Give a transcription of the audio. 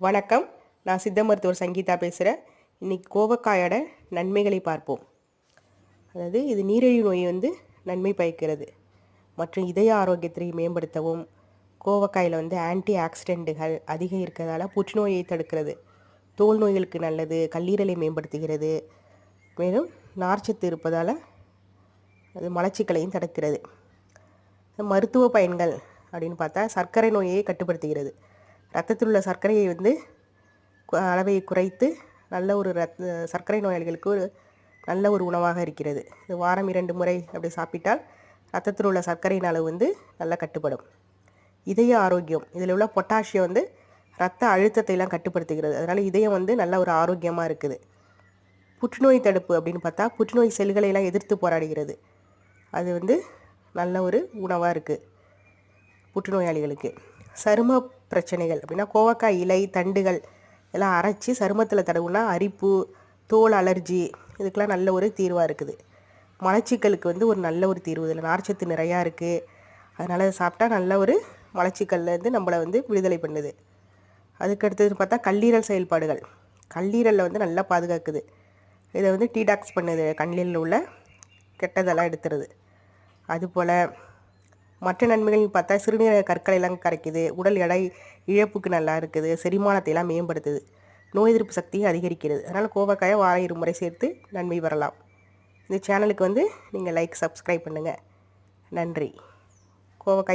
வணக்கம். நான் சித்த மருத்துவர் சங்கீதா பேசுகிறேன் இன்றைக்கி கோவக்காயோட நன்மைகளை பார்ப்போம். அதாவது இது நீரிழிவு நோய் வந்து நன்மை பயக்கிறது. மற்றும் இதய ஆரோக்கியத்தை மேம்படுத்தவும் கோவக்காயில் வந்து ஆன்டி ஆக்சிடெண்ட்டுகள் அதிகம் இருக்கிறதால புற்றுநோயை தடுக்கிறது. தோல் நோய்களுக்கு நல்லது கல்லீரலை மேம்படுத்துகிறது. மேலும் நார்ச்சத்து இருப்பதால் அது மலச்சிக்கலையும் தடுக்கிறது. மருத்துவ பயன்கள் அப்படின்னு பார்த்தா சர்க்கரை நோயை கட்டுப்படுத்துகிறது. ரத்தத்தில் உள்ள சர்க்கரையை வந்து அளவை குறைத்து நல்ல ஒரு ரத் சர்க்கரை நோயாளிகளுக்கு ஒரு நல்ல ஒரு உணவாக இருக்கிறது. இது வாரம் இரண்டு முறை அப்படி சாப்பிட்டால் ரத்தத்தில் உள்ள சர்க்கரையின் அளவு வந்து நல்லா கட்டுப்படும். இதய ஆரோக்கியம் இதில் உள்ள பொட்டாசியம் வந்து ரத்த அழுத்தத்தை எல்லாம் கட்டுப்படுத்துகிறது. அதனால் இதயம் வந்து நல்ல ஒரு ஆரோக்கியமாக இருக்குது. புற்றுநோய் தடுப்பு அப்படின்னு பார்த்தா புற்றுநோய் செல்களை எல்லாம் எதிர்த்து போராடுகிறது. அது வந்து நல்ல ஒரு உணவாக இருக்குது புற்றுநோயாளிகளுக்கு. சரும பிரச்சனைகள். அப்படின்னா கோவக்காய் இலை தண்டுகள் எல்லாம் அரைச்சி சருமத்தில் தடவுனா அரிப்பு தோல் அலர்ஜி இதுக்கெல்லாம் நல்ல ஒரு தீர்வாக இருக்குது. மலச்சிக்கலுக்கு வந்து ஒரு நல்ல ஒரு தீர்வு. இதில் நார்ச்சத்து நிறையா இருக்குது அதனால் அதை சாப்பிட்டா நல்ல ஒரு மலச்சிக்கல்லேருந்து நம்மளை வந்து விடுதலை பண்ணுது. அதுக்கு அடுத்தது பார்த்தா கல்லீரல் செயல்பாடுகள். கல்லீரலில் வந்து நல்லா பாதுகாக்குது. இதை வந்து டீடாக்ஸ் பண்ணுது கல்லீரலில் உள்ள கெட்டதெல்லாம் எடுத்துருது. அதுபோல் மற்ற நன்மைகள்னு பார்த்தா சிறுநீரக கற்களை எல்லாம் கரைக்குது. உடல் எடை இழப்புக்கு நல்லா இருக்குது. செரிமானத்தை எல்லாம் மேம்படுத்துது. நோய் எதிர்ப்பு சக்தியை அதிகரிக்கிறது. அதனால் கோவக்காயை வார இரு முறை சேர்த்து நன்மை வரலாம். இந்த சேனலுக்கு வந்து நீங்கள் லைக் சப்ஸ்கிரைப் பண்ணுங்கள் நன்றி. கோவக்காய்